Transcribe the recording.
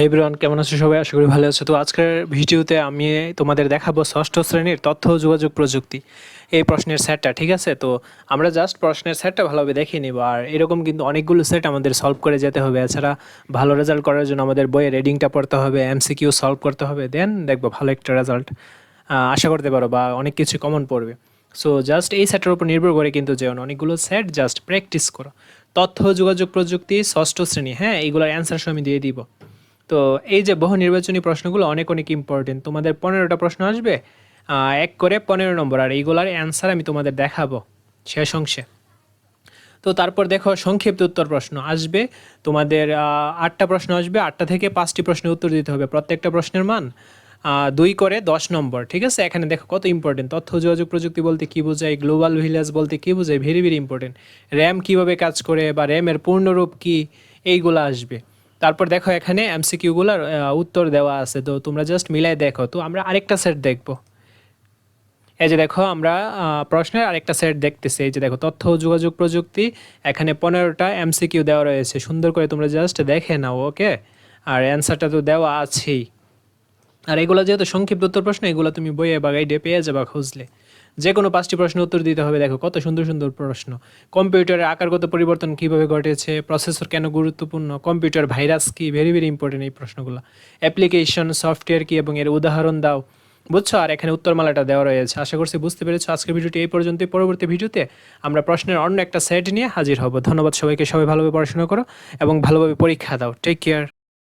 Hi everyone কেমন আছো সবাই? আশা করি ভালো আছো। তো আজকের ভিডিওতে আমি তোমাদের দেখাবো ষষ্ঠ শ্রেণির তথ্য যোগাযোগ প্রযুক্তি এই প্রশ্নের সেটটা, ঠিক আছে? তো আমরা জাস্ট প্রশ্নের সেটটা ভালোভাবে দেখিয়ে নিব। আর এরকম কিন্তু অনেকগুলো সেট আমাদের সলভ করে যেতে হবে। এছাড়া ভালো রেজাল্ট করার জন্য আমাদের বইয়ে রিডিংটা পড়তে হবে এমসিকিউ সলভ করতে হবে দেন দেখব ভালো একটা রেজাল্ট আশা করতে পারো বা অনেক কিছু কমন পড়বে। সো জাস্ট এই সেটের উপর নির্ভর করে কিন্তু যেও না, অনেকগুলো সেট জাস্ট প্র্যাকটিস করো। তথ্য যোগাযোগ প্রযুক্তি ষষ্ঠ শ্রেণি হ্যাঁ? এইগুলোর অ্যান্সার আমি দিয়ে দিব। তো এই যে বহু নির্বাচনী প্রশ্নগুলো অনেক অনেক ইম্পর্টেন্ট তোমাদের পনেরোটা প্রশ্ন আসবে এক করে পনেরো নম্বর, আর এইগুলার অ্যান্সার আমি তোমাদের দেখাবো শেষ অংশে। তো তারপর দেখো সংক্ষিপ্ত উত্তর প্রশ্ন আসবে, তোমাদের আটটা প্রশ্ন আসবে, আটটা থেকে পাঁচটি প্রশ্নের উত্তর দিতে হবে, প্রত্যেকটা প্রশ্নের মান দুই করে দশ নম্বর, ঠিক আছে? এখানে দেখো কত ইম্পর্টেন্ট তথ্য, যোগাযোগ, প্রযুক্তি বলতে কী বোঝায়, গ্লোবাল ভিলেজ বলতে কী বোঝায় ভেরি ভেরি ইম্পর্টেন্ট র্যাম কীভাবে কাজ করে বা র্যামের পূর্ণরূপ কী, এইগুলো আসবে। তারপর দেখো এখানে এমসিকিউগুলোর উত্তর দেওয়া আছে। তো তোমরা জাস্ট মিলাই দেখো। তো আমরা আরেকটা সেট দেখব। এই যে দেখো, আমরা প্রশ্নের আরেকটা সেট দেখতেছি। এই যে দেখো, তথ্য ও যোগাযোগ প্রযুক্তি, এখানে পনেরোটা এমসিকিউ দেওয়া রয়েছে। সুন্দর করে তোমরা জাস্ট দেখে নাও ওকে আর অ্যান্সারটা তো দেওয়া আছেই। আর এগুলো যেহেতু সংক্ষিপ্ত উত্তর প্রশ্ন, এগুলো তুমি বইয়ে বা গাইডে পেয়ে যাবা খুঁজলে। যে কোনো পাঁচটি প্রশ্নের উত্তর দিতে হবে। দেখো, কত সুন্দর সুন্দর প্রশ্ন। কম্পিউটারের আকারগত পরিবর্তন কীভাবে ঘটেছে? প্রসেসর কেন গুরুত্বপূর্ণ? কম্পিউটার ভাইরাস কি? ভেরি ভেরি ইম্পর্টেন্ট এই প্রশ্নগুলো। অ্যাপ্লিকেশন সফটওয়্যার কি এবং এর উদাহরণ দাও। বুঝছ? আর এখানে উত্তরমালাটা দেওয়া রয়েছে। আশা করছি বুঝতে পেরেছ। আজকের ভিডিওটি এই পর্যন্তই। পরবর্তী ভিডিওতে আমরা প্রশ্নের অন্য একটা সেট নিয়ে হাজির হব। ধন্যবাদ সবাইকে। সবাই ভালোভাবে পড়াশোনা করো এবং ভালোভাবে পরীক্ষা দাও। Take care